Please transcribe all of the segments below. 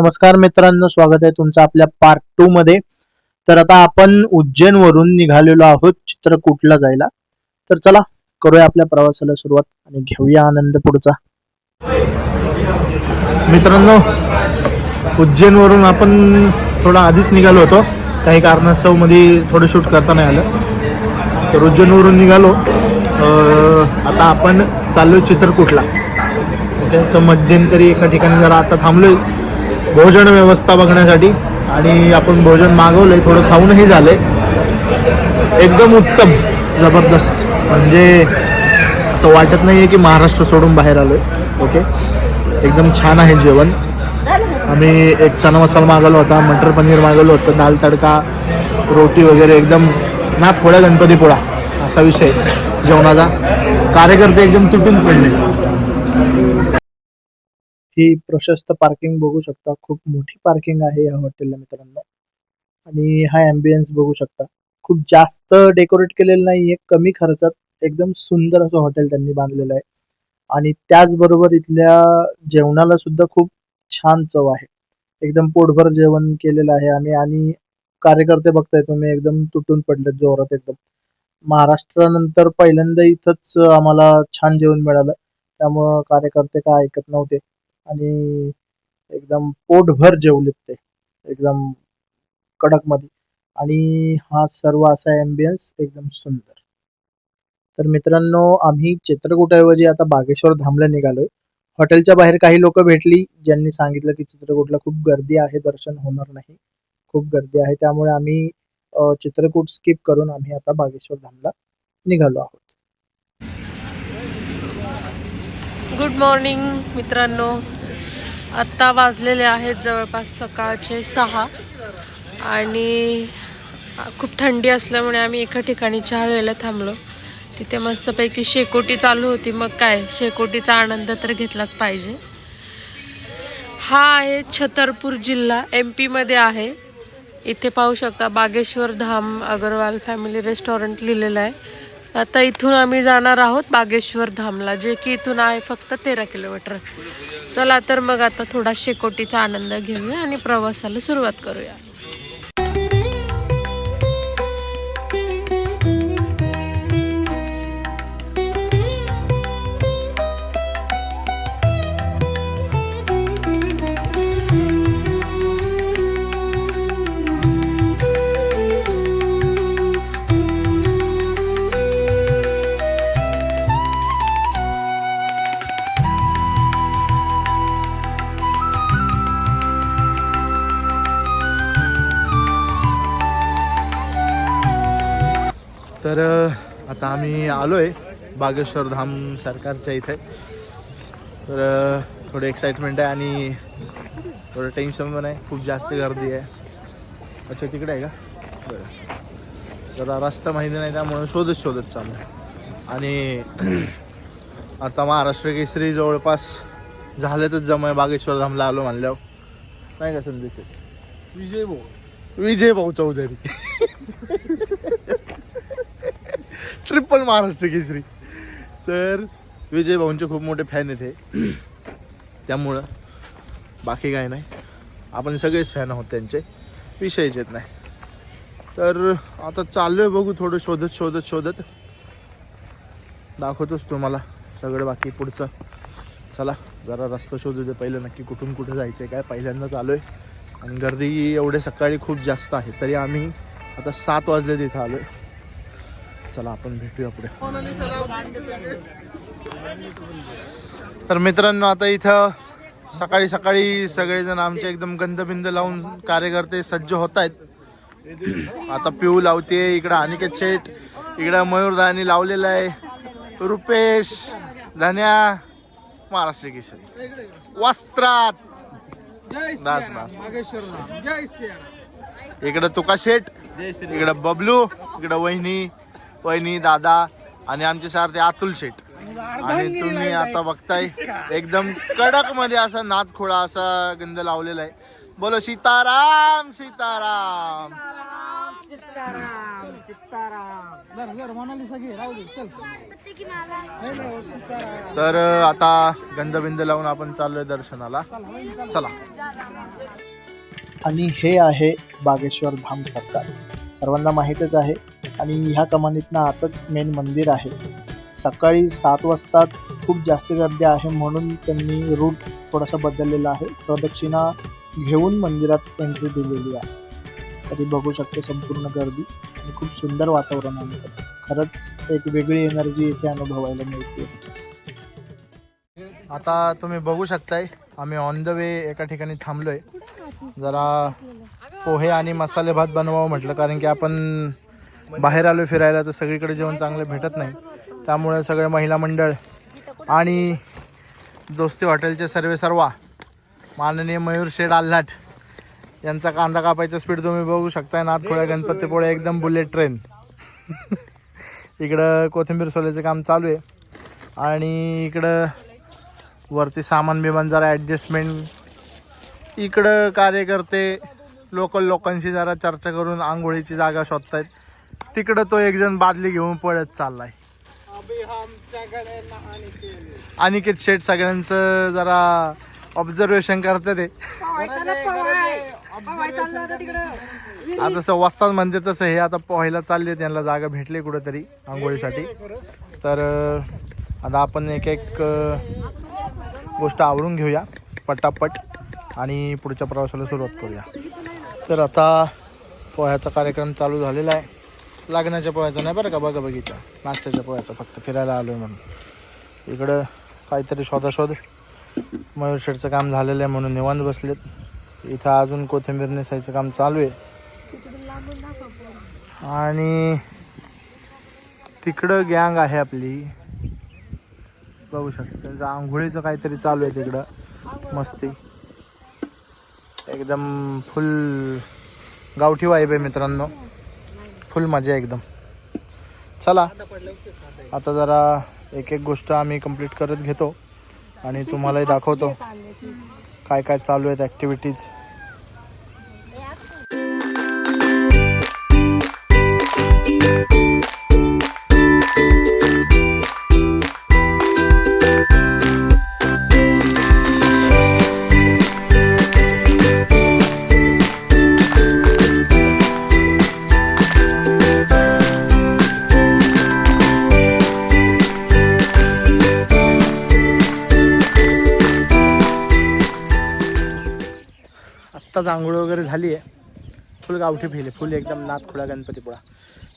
नमस्कार मित्रांनो स्वागत आहे तुमचं आपल्या पार्ट टू मध्ये. तर आता आपण उज्जैन वरून निघालेलो आहोत चित्रकूटला जायला. तर चला करूया आपल्या प्रवासाला सुरुवात आणि घेऊया आनंद पुढचा. मित्रांनो उज्जैन वरून आपण थोडा आधीच निघालो होतो. काही कारणास्तवमध्ये थोडं शूट करता नाही आलं. तर उज्जैनवरून निघालो. अं, आता आपण चाललोय चित्रकूटला. ओके तर मध्यंतरी एका ठिकाणी जरा आता थांबलोय. भोजन व्यवस्था बघण्यासाठी. आणि आपण भोजन मागवलंय थोडं खाऊनही झालंय. एकदम उत्तम जबरदस्त. म्हणजे असं वाटत नाही आहे की महाराष्ट्र सोडून बाहेर आलो आहे ओके एकदम छान आहे जेवण. आम्ही एक चना मसाला मागवला होता मटर पनीर मागवलं होतं दाल तडका रोटी वगैरे एकदम ना थोड्या गणपती पोळा असा विषय जेवणाचा. कार्यकर्ते एकदम तुटून पडले. ही प्रशस्त पार्किंग बघू शकता. खूप मोठी पार्किंग आहे या हॉटेलला मित्रांनो. आणि हा अँबियन्स बघू शकता. खूप जास्त डेकोरेट केलेलं नाहीये कमी खर्चात. एकदम सुंदर असं हॉटेल त्यांनी बांधलेलं आहे. आणि त्याचबरोबर इथल्या जेवणाला सुद्धा खूप छान चव आहे. एकदम पोटभर जेवण केलेलं आहे आणि आणि कार्यकर्ते बघताय तुम्ही एकदम तुटून पडलेत जोरात एकदम. महाराष्ट्रानंतर पहिल्यांदा इथंच आम्हाला छान जेवण मिळालं. त्यामुळं कार्यकर्ते काय ऐकत नव्हते. आणि एकदम पोटभर जेवलेत ते. एकदम कडकमध्ये आणि हा सर्व असा अँबियन्स एकदम सुंदर. तर मित्रांनो आम्ही चित्रकूटऐवजी आता बागेश्वर धामला निघालोय. हॉटेलच्या बाहेर काही लोक भेटली ज्यांनी सांगितलं की चित्रकूटला खूप गर्दी आहे दर्शन होणार नाही. खूप गर्दी आहे. त्यामुळे आम्ही चित्रकूट स्किप करून आम्ही आता बागेश्वर धामला निघालो आहोत. गुड मॉर्निंग मित्रांनो. आत्ता वाजलेले आहेत जवळपास सकाळचे सहा. आणि खूप थंडी असल्यामुळे आम्ही एका ठिकाणी चहा घ्यायला थांबलो. तिथे मस्तपैकी शेकोटी चालू होती. मग काय शेकोटीचा आनंद तर घेतलाच पाहिजे. हा आहे छतरपूर जिल्हा. एम पीमध्ये आहे. इथे पाहू शकता बागेश्वर धाम अगरवाल फॅमिली रेस्टॉरंट लिहिलेलं आहे. आता इथून आम्ही जाणार आहोत बागेश्वर धामला जे की इथून आहे फक्त तेरा किलोमीटर. चला तर मग आता थोडा शेकोटीचा आनंद घेऊया आणि प्रवासाला सुरुवात करूया. तर आता आम्ही आलोय बागेश्वर धाम सरकारच्या इथे. तर थोडं एक्साइटमेंट आहे आणि थोडं टेन्शन पण आहे. खूप जास्त गर्दी आहे. अच्छा तिकडे आहे का? बरं. जरा रस्ता माहिती नाही त्यामुळे शोधत शोधत चालू आहे. आणि आता महाराष्ट्र केसरी जवळपास झालेतच जमा बागेश्वर धामला आलो म्हणल्यावर. नाही का संदेश विजय भाऊ. विजय भाऊ चौधरी ट्रिपल महाराष्ट्र केसरी. तर विजय भाऊंचे खूप मोठे फॅन आहेत हे. त्यामुळं बाकी काय नाही. आपण सगळेच फॅन आहोत त्यांचे. विषयच येत नाही. तर आता चाललो आहे बघू थोडं शोधत शोधत शोधत. दाखवतोच तुम्हाला सगळं बाकी पुढचं. चला जरा रस्ता शोधू दे. पहिलं नक्की कुठून कुठे जायचं आहे काय. पहिल्यांदा चालू आहे आणि गर्दी एवढे सकाळी खूप जास्त आहे. तरी आम्ही आता सात वाजले तिथं आलो आहे चला आपण भेटूया पुढे. तर मित्रांनो आता इथं सकाळी सकाळी सगळेजण आमचे एकदम गंधबिंद लावून कार्यकर्ते सज्ज होत आहेत. आता पिऊ लावते इकडं अनिकेत शेठ इकडं मयूरदानी लावलेलं आहे. रुपेश धन्या महाराष्ट्र केसरी. वस्त्रात. दास दास इकडं तुका शेठ इकडं बबलू इकडं वहिनी वहिनी दादा आणि आमचे सारथे अतुल शेठ. आणि तुम्ही आता बघताय एकदम कडकमध्ये असा नादखोळा असा गंध लावलेला आहे. बोलो सीताराम सीताराम. तर आता गंधबिंद लावून आपण चाललोय दर्शनाला. चला. आणि हे आहे बागेश्वर धाम सरकार. सर्वांना माहीतच आहे आणि ह्या कमानीतनं आताच मेन मंदिर आहे. सकाळी सात वाजताच खूप जास्त गर्दी आहे म्हणून त्यांनी रूट थोडासा बदललेला आहे. प्रदक्षिणा घेऊन मंदिरात एंट्री दिलेली आहे. तरी बघू शकतो संपूर्ण गर्दी आणि खूप सुंदर वातावरण आहे. खरंच एक वेगळी एनर्जी इथे अनुभवायला मिळते. आता तुम्ही बघू शकताय आम्ही ऑन द वे एका ठिकाणी थांबलोय. जरा पोहे आणि मसाले भात बनवावं म्हटलं कारण की आपण म्हणजे बाहेर आलो फिरायला तर सगळीकडे जेवण चांगलं भेटत नाही. त्यामुळे सगळे महिला मंडळ आणि दोस्ती हॉटेलचे सर्वे सर्वा माननीय मयूर शेड आल्हाट यांचा कांदा कापायचा स्पीड तुम्ही बघू शकताय. नाथखोळ्या गणपतीपुळे एकदम बुलेट ट्रेन इकडं कोथिंबीर सोल्याचं काम चालू आहे. आणि इकडं वरती सामान बिमान जरा ॲडजस्टमेंट इकडं कार्यकर्ते लोकल लोकांशी जरा चर्चा करून आंघोळीची जागा शोधतायत. तिकडं तो एक जण बादली घेऊन पळत चाललाय. अनिकेत शेठ सगळ्यांचं जरा ऑब्झर्वेशन करते ते आता जसं वस्ताद म्हणते तसं हे आता पोहायला चालले त्यांना जागा भेटली कुठेतरी आंघोळीसाठी. तर आता आपण एक एक गोष्ट आवरून घेऊया पटापट आणि पुढच्या प्रवासाला सुरुवात करूया. तर आता पोह्याचा कार्यक्रम चालू झालेला आहे. लग्नाच्या पोह्याचा नाही बरं का बघा बघितलं नाश्त्याच्या पोह्याचा फक्त फिरायला आलो आहे म्हणून. इकडं काहीतरी शोधाशोध. मयूर शेडचं काम झालेलं आहे म्हणून निवांत बसलेत. इथं अजून कोथिंबीर नेसायचं काम चालू आहे. आणि तिकडं गँग आहे आपली. बघू शकता आंघोळीचं काहीतरी चालू आहे तिकडं. मस्ती. एकदम फुल गावठी वाईब आहे मित्रांनो. फुल मजा एकदम. चला आता जरा एक एक गोष्ट आम्ही कंप्लीट करत घेतो आणि तुम्हालाही दाखवतो. काय काय चालू आहेत ॲक्टिव्हिटीज आत्ताच आंघोळ वगैरे झाली आहे. फुल गावठी फिले फुल एकदम नाथखुडा गणपतीपुळा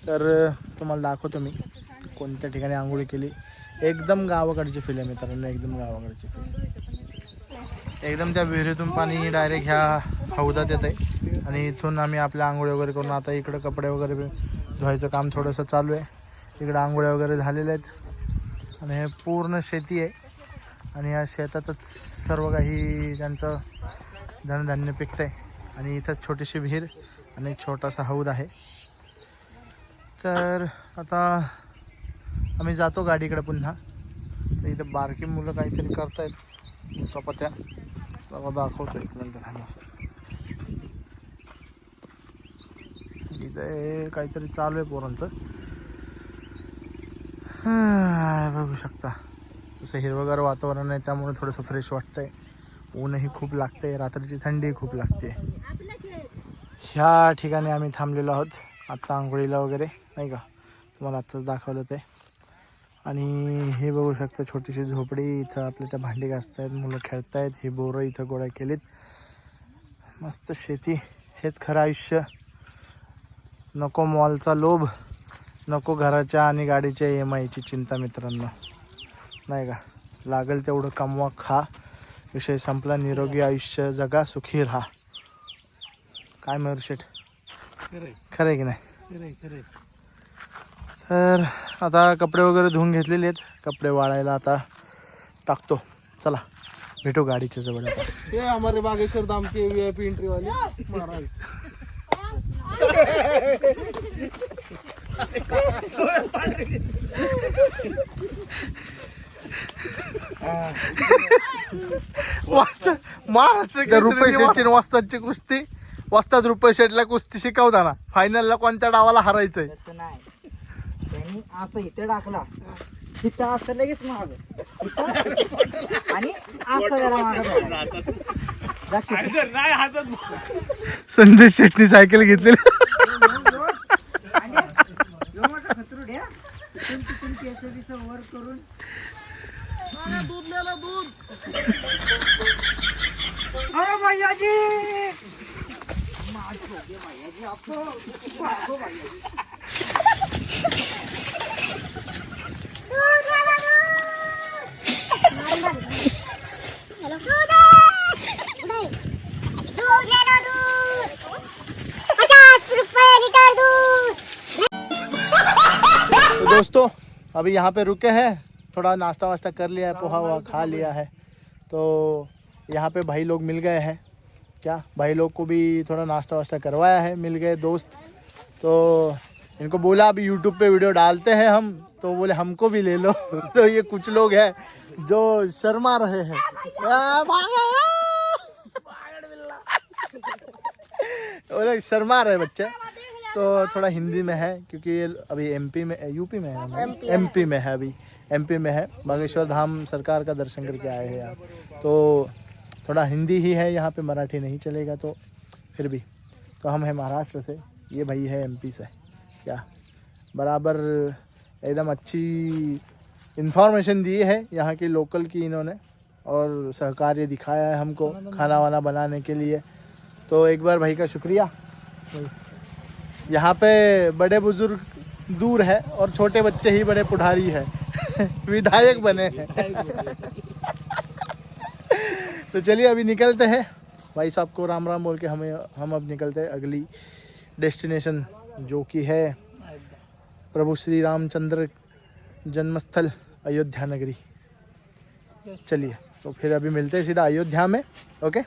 तर तुम्हाला दाखवतो मी कोणत्या ठिकाणी आंघोळी केली. एकदम गावाकडची फील आहे मित्रांनो. एकदम गावाकडची फील एकदम त्या विहिरीतून पाणी डायरेक्ट ह्या हौदात येत आहे आणि इथून आम्ही आपल्या आंघोळी वगैरे करून आता इकडं कपडे वगैरे धुवायचं काम थोडंसं चालू आहे. इकडं आंघोळ्या वगैरे झालेल्या आहेत. आणि हे पूर्ण शेती आहे. आणि या शेतातच सर्व काही त्यांचं धनधान्य पिकतंय. आणि इथंच छोटीशी विहीर आणि एक छोटासा हौद आहे. तर आता आम्ही जातो गाडीकडे पुन्हा. तर इथं बारकी मुलं काहीतरी करतायत. चपात्या. बघा दाखवतो एक मिनटं थांबा. इथं काहीतरी चालू आहे पोरांचं. बघू शकता. तसं हिरवगार वातावरण आहे त्यामुळे थोडंसं फ्रेश वाटतंय. ऊनही खूप लागते रात्रीची थंडी खूप लागते. ह्या ठिकाणी आम्ही थांबलेलो आहोत आत्ता आंघोळीला वगैरे नाही का? तुम्हाला आत्ताच दाखवलं ते. आणि हे बघू शकता छोटीशी झोपडी इथं आपल्या त्या भांडी घासतायत मुलं खेळतायत हे बोरं इथं गोळा केलीत. मस्त शेती हेच खरं आयुष्य. नको मॉलचा लोभ नको घराच्या आणि गाडीच्या ई एम आयची चिंता मित्रांनो. नाही का? लागेल तेवढं कमवा खा. विषय संपला. निरोगी आयुष्य जगा सुखी राहा. काय मयूर शेठ? खरं आहे की नाही? तर आता कपडे वगैरे धुवून घेतलेले आहेत. कपडे वाळायला आता टाकतो. चला भेटू गाडीच्या जवळ हमारे बागेश्वर धाम के वीआईपी एंट्री वाले. महाराज. महाराष्ट्र रुपये शेटची वाजताची कुस्ती. वस्ताद रुपये शेटला कुस्ती शिकवताना फायनलला कोणत्या डावाला हरायचंय? तसं नाही. त्यांनी असं इथे टाकला. तिथं असं लगेच माग. आणि असं जरा मागं जायचं. संदेश शेटनी सायकल घेतलेली. आणि खतरूड आहे, हा. इथून तिथून केस बिस वर करून अरे भैयाजी तो दोस्तों अभी यहाँ पे रुके हैं थोड़ा नाश्ता वास्ता कर लिया है पोहा वहा खा लिया है तो यहाँ पे भाई लोग मिल गए हैं। क्या? भाई लोग को भी थोड़ा नाश्ता वास्ता करवाया है मिल गए दोस्त। तो इनको बोला अभी यूट्यूब पे वीडियो डालते हैं हम। तो बोले हमको भी ले लो। तो ये कुछ लोग हैं जो शर्मा रहे हैं। लोग शर्मा रहे बच्चे। तो थोड़ा हिंदी में है क्योंकि ये अभी एमपी में यूपी में है। एमपी में है अभी। एमपी में है। बागेश्वर धाम सरकार का दर्शन करके आए हैं यहाँ। तो थोड़ा हिंदी ही है, यहाँ पे मराठी नहीं चलेगा तो फिर भी। तो हम हैं महाराष्ट्र से, ये भाई है एमपी से। क्या? बराबर एकदम अच्छी इन्फॉर्मेशन दी है यहाँ की लोकल की इन्होंने, और सहकार्य दिखाया है हमको खाना वाना बनाने के लिए। तो एक बार भाई का शुक्रिया। यहाँ पे बड़े बुज़ुर्ग दूर है, और छोटे बच्चे ही बड़े पुढ़ारी है। विधायक बने हैं। तो चलिए अभी निकलते हैं। भाई साहब को राम राम बोल के हमें, हम अब निकलते हैं अगली डेस्टिनेशन जो कि है प्रभु श्री रामचंद्र जन्मस्थल अयोध्या नगरी। चलिए तो फिर अभी मिलते हैं सीधा अयोध्या में, ओके?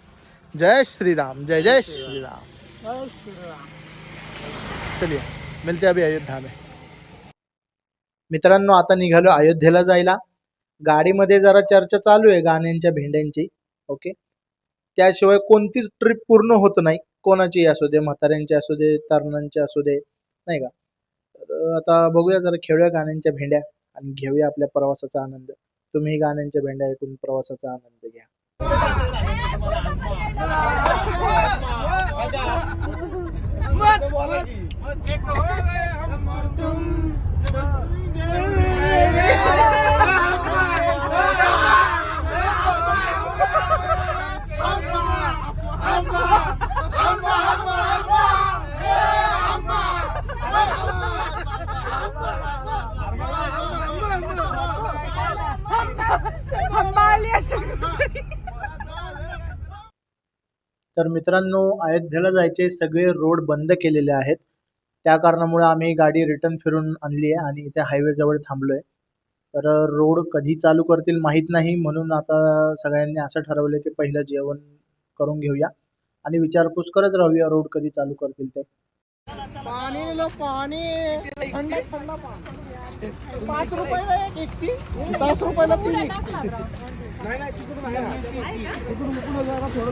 जय श्री राम, जय जय श्री राम। चलिए, मिलते अभी अयोध्या में। मित्रांनो, आता निघालो अयोध्येला जायला. गाडीमध्ये जरा चर्चा चालू आहे गाण्यांच्या भेंड्यांची. ओके? त्याशिवाय कोणतीच ट्रिप पूर्ण होत नाही. कोणाची असू दे म्हाताऱ्यांची असू दे तरुणांची असू दे नाही का? तर आता बघूया जरा खेळूया गाण्यांच्या भेंड्या आणि घेऊया आपल्या प्रवासाचा आनंद. तुम्ही गाण्यांच्या भेंड्या ऐकून प्रवासाचा आनंद घ्या. तर मित्रांनो अयोध्येला जायचे सगळे रोड बंद केलेले आहेत. त्या कारणामुळे आम्ही गाडी रिटर्न फिरून आणली आहे आणि इथे हायवे जवळ थांबलोय. तर रोड कधी चालू करतील माहीत नाही म्हणून आता सगळ्यांनी असं ठरवलं की पहिलं जेवण करून घेऊया. आणि विचारपूस करत राहूया रोड कधी चालू करतील ते. पाणी लो पाणी. थंड थंड पाणी. पाच रुपयाला एक एकटी दस रुपयाला तीन नाही नाही तिकडून. तिकडून जरा थोडं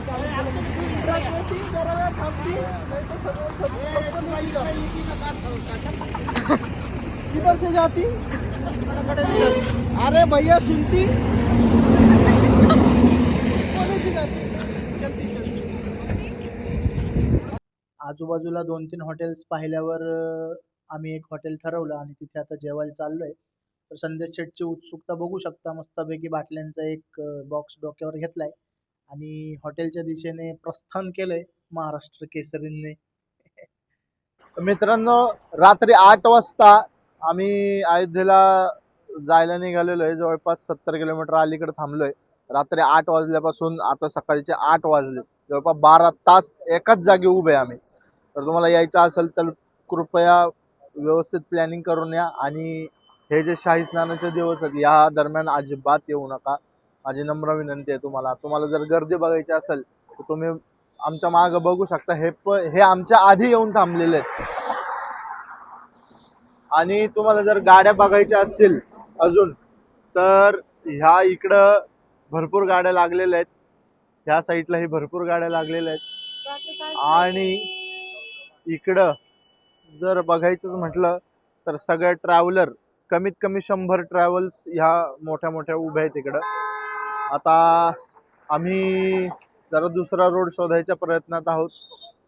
जरा थांबते. किधर से जाती. अरे भैया सुनती कोने से जाती चलती चलती आजूबाजूला दोन तीन हॉटेल्स पाहिल्यावर आम्ही एक हॉटेल ठरवलं आणि तिथे आता जेवायला चाललोय. तर संदेश शेटची उत्सुकता बघू शकता. मस्तपैकी बाटल्यांचा एक बॉक्स डोक्यावर घेतलाय आणि हॉटेलच्या दिशेने प्रस्थान केलंय महाराष्ट्र केसरींनी. मित्रांनो रात्री आठ वाजता आम्ही अयोध्येला जायला निघालेलो आहे जवळपास सत्तर किलोमीटर अलीकडे थांबलोय. रात्री आठ वाजल्यापासून आता सकाळचे आठ वाजले. जवळपास बारा तास एकाच जागी उभे आम्ही. तर तुम्हाला यायचं असेल तर कृपया व्यवस्थित प्लॅनिंग करून या आणि हे जे शाही स्नानाचे दिवस आहेत या दरम्यान अजिबात येऊ नका. माझी नम्र विनंती आहे तुम्हाला. तुम्हाला जर गर्दी बघायची असेल तर तुम्ही आमच्या मागं बघू शकता. हे प हे आमच्या आधी येऊन थांबलेले आहेत. आणि तुम्हाला जर गाड्या बघायच्या असतील अजून तर ह्या इकडं भरपूर गाड्या लागलेल्या आहेत. ह्या साईडलाही भरपूर गाड्या लागलेल्या आहेत. आणि इकडं जर बघायचंच म्हटलं तर सगळे ट्रॅव्हलर कमीत कमी शंभर ट्रॅव्हल्स ह्या मोठ्या मोठ्या उभ्या आहेत इकडं. आता आम्ही जरा दुसरा रोड शोधायच्या प्रयत्नात आहोत.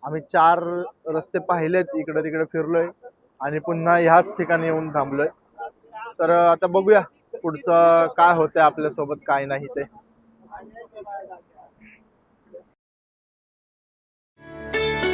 आम्ही चार रस्ते पाहिलेत इकडं तिकडे फिरलोय आणि पुन्हा ह्याच ठिकाणी येऊन थांबलोय. तर आता बघूया पुढचं काय होतंय आपल्यासोबत काय नाही ते. Thank you.